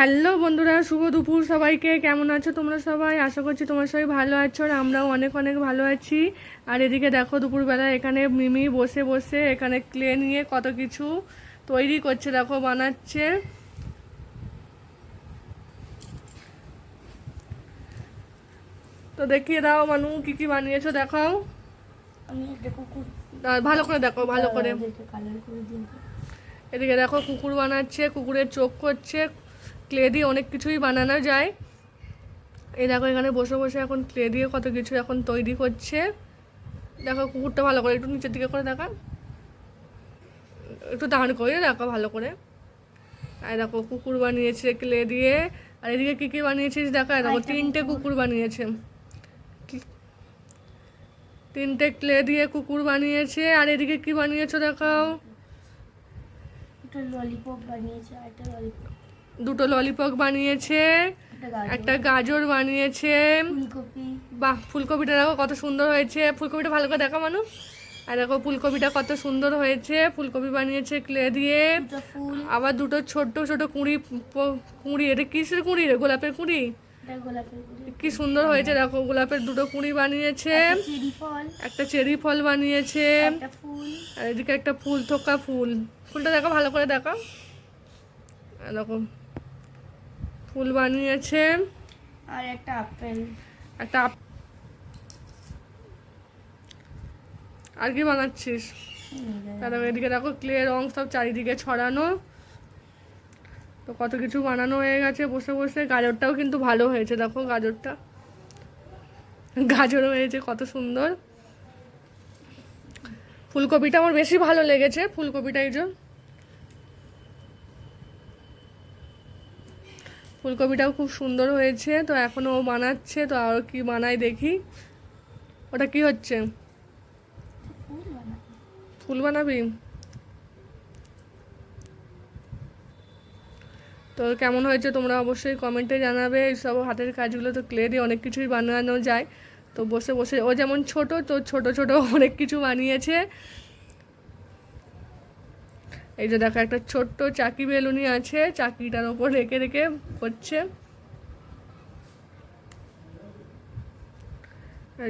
Hello বন্ধুরা শুভ দুপুর সবাইকে। কেমন আছো তোমরা সবাই? আশা করছি তোমরা সবাই ভালো আছো আর আমরাও অনেক অনেক ভালো আছি। আর এদিকে দেখো দুপুরবেলা এখানে মিমি বসে বসে এখানে ক্লে নিয়ে কত কিছু তৈরি করছে দেখো বানাচ্ছে। তো দেখিয়ে দাও মানু কি কি বানিয়েছো দেখাও। ভালো করে দেখো ভালো করে। কালার করে এদিকে দেখো কুকুর বানাচ্ছে কুকুরের চোখ করছে। ক্লে দিয়ে অনেক কিছুই বানানো যায়। এই দেখো এখানে বসে বসে এখন ক্লে দিয়ে কত কিছু এখন তৈরি করছে। দেখো কুকুরটা ভালো করে একটু নিচের দিকে করে দেখা। একটু দাঁড় করে দেখো ভালো করে। আর দেখো কুকুর বানিয়েছে ক্লে দিয়ে আর এদিকে কী কী বানিয়েছিস দেখো? দেখো তিনটে কুকুর। বানিয়েছে। তিনটে ক্লে দিয়ে কুকুর বানিয়েছে। আর এদিকে কি বানিয়েছো দেখাও? একটা ললিপপ বানিয়েছে আর একটা ললিপপ দুটো ললিপপ বানিয়েছে একটা গাজর। বানিয়েছে। বাহ ফুলকপিটা দেখো কত সুন্দর হয়েছে। ফুলকপিটা ভালো করে দেখা মানুষ আর দেখো ফুলকপিটা কত সুন্দর হয়েছে। ফুলকপি বানিয়েছে ক্লে দিয়ে। আবার দুটো ছোট ছোট কুঁড়ি কুঁড়ি। এটা কিসের কুঁড়ি রে? গোলাপের কুঁড়ি? কি সুন্দর হয়েছে দেখো। গোলাপের দুটো কুঁড়ি বানিয়েছে। একটা চেরি ফল। বানিয়েছে। আর এদিকে একটা ফুল থোকা ফুল। ফুলটা দেখো ভালো করে দেখো। এরকম ফুল বানিয়েছে। আর একটা আপেল। একটা আর কি বানাচ্ছিস? তারপর এদিকে দেখো ক্লে রং সব চারিদিকে ছড়ানো। তো কত কিছু বানানো হয়ে গেছে বসে বসে। গাজরটাও কিন্তু ভালো হয়েছে দেখো গাজরটা। গাজর হয়েছে কত সুন্দর। ফুলকপিটা আমার বেশি ভালো লেগেছে ফুলকপিটা এই যে। ফুলকপিটাও খুব সুন্দর হয়েছে, তো এখনও ও বানাচ্ছে, তো আরও কি বানায় দেখি। ওটা কি হচ্ছে? ফুল বানাবি? তো কেমন হয়েছে তোমরা অবশ্যই কমেন্টে জানাবে, এইসব হাতের কাজগুলো তো ক্লে দিয়ে অনেক কিছুই বানানো যায়। তো বসে বসে, ও যেমন ছোট, তো ছোট ছোট অনেক কিছু বানিয়েছে। এই যে দেখো, একটা ছোট্ট চাকি বেলুনি আছে, চাকিটার ওপর রেখে রেখে করছে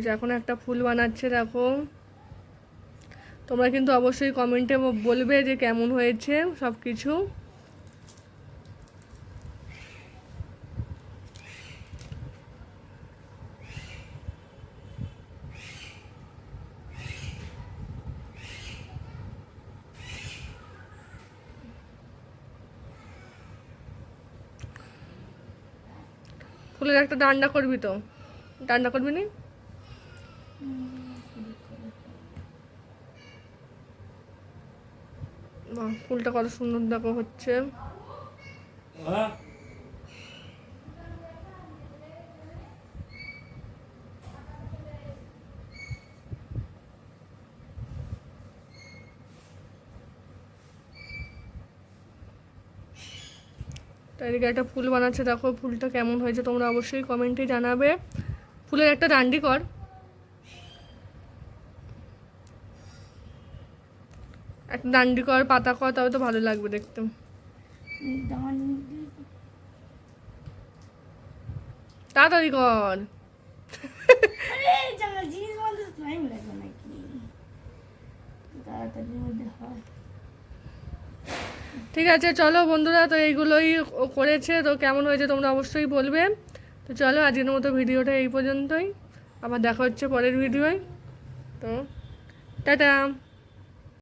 যে এখন একটা ফুল বানাচ্ছে, দেখো। তোমরা কিন্তু অবশ্যই কমেন্টে বলবে যে কেমন হয়েছে সব কিছু ফুলের একটা ডান্ডা করবি তো। ডান্ডা করবি নি? ফুলটা কত সুন্দর দেখো হচ্ছে। তো এদিকে একটা ফুল বানাচ্ছে, দেখো ফুলটা কেমন হয়েছে, তোমরা অবশ্যই কমেন্টে জানাবে। ফুলের একটা ডান্ডি কর। একটা ডান্ডি কর, পাতা কর তবে তো ভালো লাগবে দেখতে। তাড়াতাড়ি কর। তাড়াতাড়ির মধ্যে হয়। ঠিক আছে, চলো বন্ধুরা, তো এইগুলোই করেছে, তো কেমন হয়েছে তোমরা অবশ্যই বলবে। তো চলো, আজকের মতো ভিডিওটা এই পর্যন্তই। আবার দেখা হচ্ছে পরের ভিডিওয়। তো টাটা।